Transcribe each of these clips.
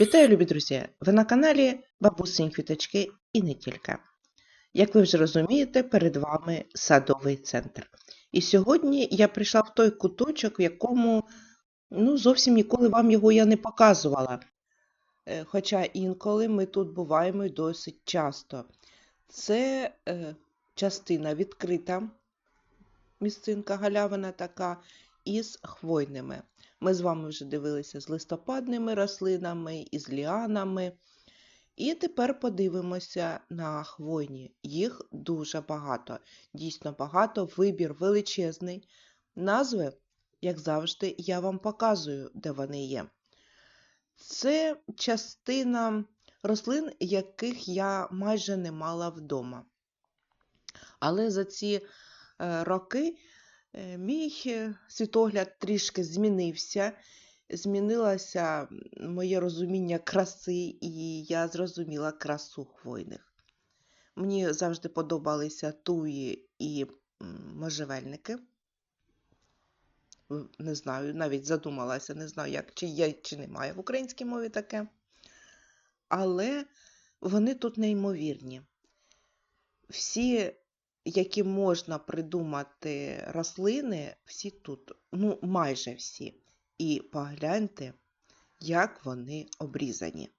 Вітаю, любі друзі! Ви на каналі Бабусині Квіточки і не тільки. Як ви вже розумієте, перед вами садовий центр. І сьогодні я прийшла в той куточок, в якому ну, зовсім ніколи вам його я не показувала. Е, Хоча інколи ми тут буваємо досить часто. Це е, частина відкрита, місцинка галявина така, із хвойними. Ми з вами вже дивилися з листопадними рослинами і з ліанами. І тепер подивимося на хвойні. Їх дуже багато. Дійсно багато, вибір величезний. Назви, як завжди, я вам показую, де вони є. Це частина рослин, яких я майже не мала вдома. Але за ці е, роки мій е, світогляд трішки змінився. Змінилося моє розуміння краси, і я зрозуміла красу хвойних. Мені завжди подобалися туї і можжевельники. Не знаю, навіть задумалася, не знаю, як, чи є, чи немає в українській мові таке. Але вони тут неймовірні. Всі, які можна придумати рослини, всі тут, ну, майже всі. І погляньте, як вони обрізані.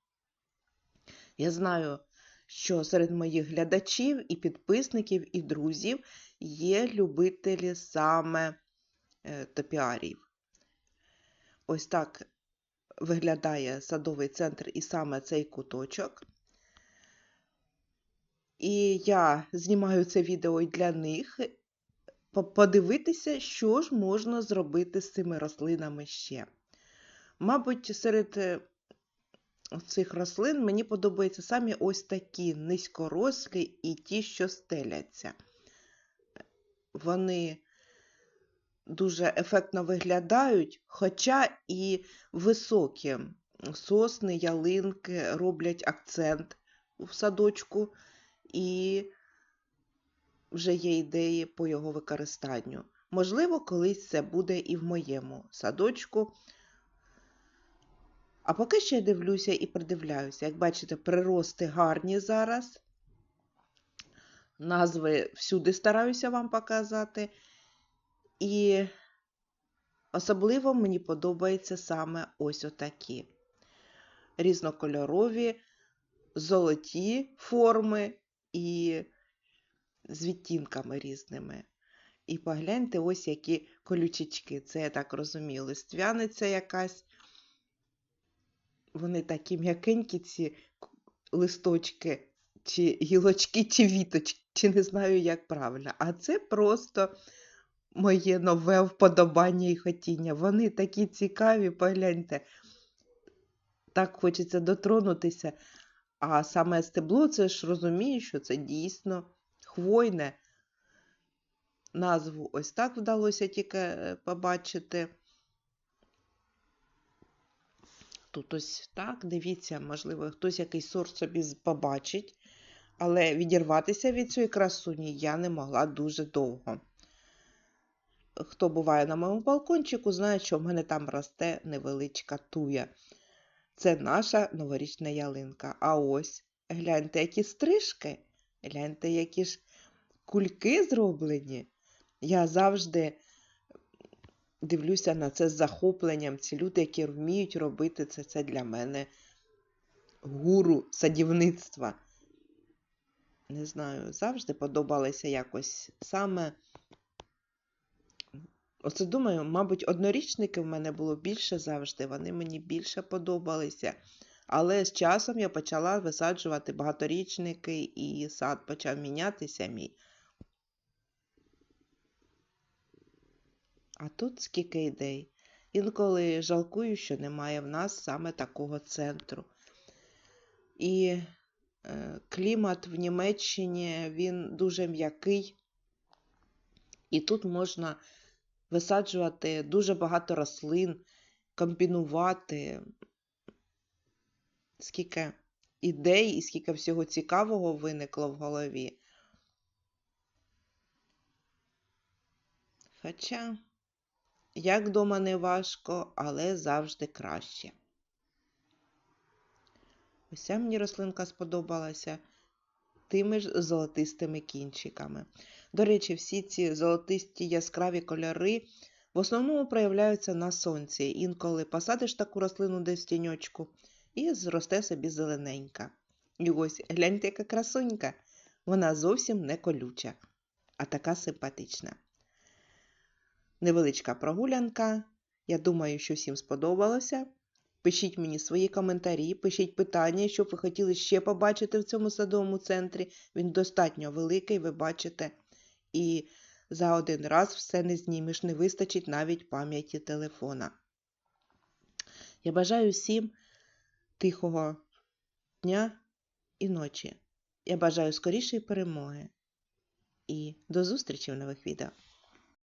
Я знаю, що серед моїх глядачів і підписників, і друзів є любителі саме е, топіарів. Ось так виглядає садовий центр і саме цей куточок. І я знімаю це відео для них, подивитися, що ж можна зробити з цими рослинами ще. Мабуть, серед е, цих рослин мені подобаються самі ось такі низькорослі і ті, що стеляться. Вони дуже ефектно виглядають, хоча і високі сосни, ялинки роблять акцент в садочку, і вже є ідеї по його використанню. Можливо, колись це буде і в моєму садочку. А поки ще дивлюся і придивляюся. Як бачите, прирости гарні зараз. Назви всюди стараюся вам показати. І особливо мені подобаються саме ось отакі. Різнокольорові, золоті форми і з відтінками різними. І погляньте, ось які колючечки. Це, я так розумію, листвяниця якась. Вони такі м'якенькі, ці листочки, чи гілочки, чи віточки, чи не знаю, як правильно. А це просто моє нове вподобання і хотіння. Вони такі цікаві, погляньте. Так хочеться дотронутися. А саме стебло, це ж розумію, що це дійсно хвойне. Назву ось так вдалося тільки е, побачити. Тут ось так, дивіться, можливо, хтось якийсь сорт собі побачить, але відірватися від цієї красуні я не могла дуже довго. Хто буває на моєму балкончику, знає, що в мене там росте невеличка туя. Це наша новорічна ялинка. А ось гляньте, які стрижки, гляньте, які ж кульки зроблені. Я завжди дивлюся на це з захопленням. Ці люди, які вміють робити це, це для мене гуру садівництва. Не знаю, завжди подобалося якось саме. Оце думаю, мабуть, однорічники в мене було більше завжди, вони мені більше подобалися. Але з часом я почала висаджувати багаторічники, і сад почав мінятися мій. А тут скільки ідей. Інколи жалкую, що немає в нас саме такого центру. І е, клімат в Німеччині він дуже м'який, і тут можна висаджувати дуже багато рослин, комбінувати. Скільки ідей і скільки всього цікавого виникло в голові. Хоча, як дома не важко, але завжди краще. Ця мені рослинка сподобалася тими ж золотистими кінчиками. До речі, всі ці золотисті яскраві кольори в основному проявляються на сонці. Інколи посадиш таку рослину десь в тіньочку і зросте собі зелененька. І ось гляньте, яка красунька. Вона зовсім не колюча, а така симпатична. Невеличка прогулянка. Я думаю, що всім сподобалося. Пишіть мені свої коментарі, пишіть питання, що ви хотіли ще побачити в цьому садовому центрі. Він достатньо великий, ви бачите. І за один раз все не знімеш, не вистачить навіть пам'яті телефона. Я бажаю всім тихого дня і ночі. Я бажаю скорішої перемоги. І до зустрічі в нових відео.